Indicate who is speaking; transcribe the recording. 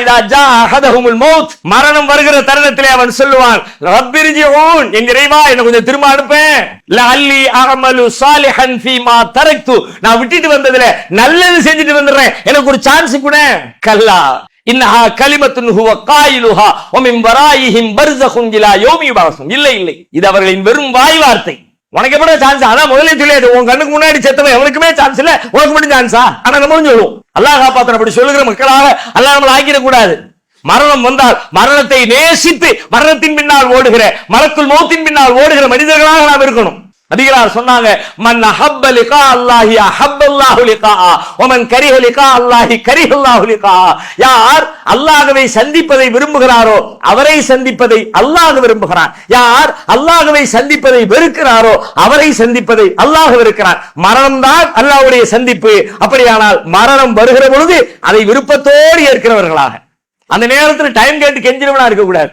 Speaker 1: இதா ஜா அஹதஹுமுல் மௌத். மரணம் வருகிற தருணத்திலே அவன் சொல்லுவான் ரப்பிர்ஜிஊன் என் இறைவா என்ன கொஞ்சம் திரும்ப அனுப்பேன் லஅல்லி அஅமலு சாலிஹன் ஃபீமா தரக்து. நான் விட்டுட்டு வந்ததுல நல்லது செஞ்சுட்டு வந்துடுறேன். எனக்கு ஒரு சான்ஸ் கூட. கல்லா இன்னஹா கலிமத்துன் ஹுவ காயிலுஹா வ மின் வராயிஹிம் பர்ஸகுன் இலா யௌமி யுபஅஸுன் இல்லை இல்லை. இது அவர்களின் வெறும் வாய் வார்த்தை. உனக்கு எப்படி சான்ஸ் அதான் முதல்ல சொல்லியாது உன் கண்ணுக்கு முன்னாடி செத்தவன் எவனுக்குமே சான்ஸ் இல்ல. உனக்கு மட்டும் சான்ஸா ஆனா நம்மளும் சொல்லுவோம். அல்லாஹ் காப்பாத்தன அப்படி சொல்லுகிற மக்களாக அல்லாஹ் நம்மளை ஆக்கிட கூடாது மரணம் வந்தால் மரணத்தை நேசித்து மரணத்தின் பின்னால் ஓடுகிற மரக்குள் மௌத்தின் பின்னால் ஓடுகிற மனிதர்களாக நாம் இருக்கணும். நபிகளார் சொன்னாங்க மன் அஹப்ப லிகா அல்லாஹி அஹப்ப அல்லாஹு லிகா வமன் கரிஹ லிகா அல்லாஹி கரிஹ அல்லாஹு லிகா. யார் அல்லாஹ்வை சந்திப்பதை விரும்புகிறாரோ அவரை சந்திப்பதை அல்லாஹ் விரும்புகிறான். யார் அல்லாஹ்வை சந்திப்பதை வெறுக்கிறாரோ அவரை சந்திப்பதை அல்லாஹ் வெறுக்கிறான். மரணம்தான் அல்லாஹ்வுடைய சந்திப்பு. அப்படியானால் மரணம் வருகிற பொழுது அதை விருப்பத்தோடு ஏற்கிறவர்களாக. அந்த நேரத்தில் டைம் கேட்டு கெஞ்சிரவனா இருக்கக்கூடாது.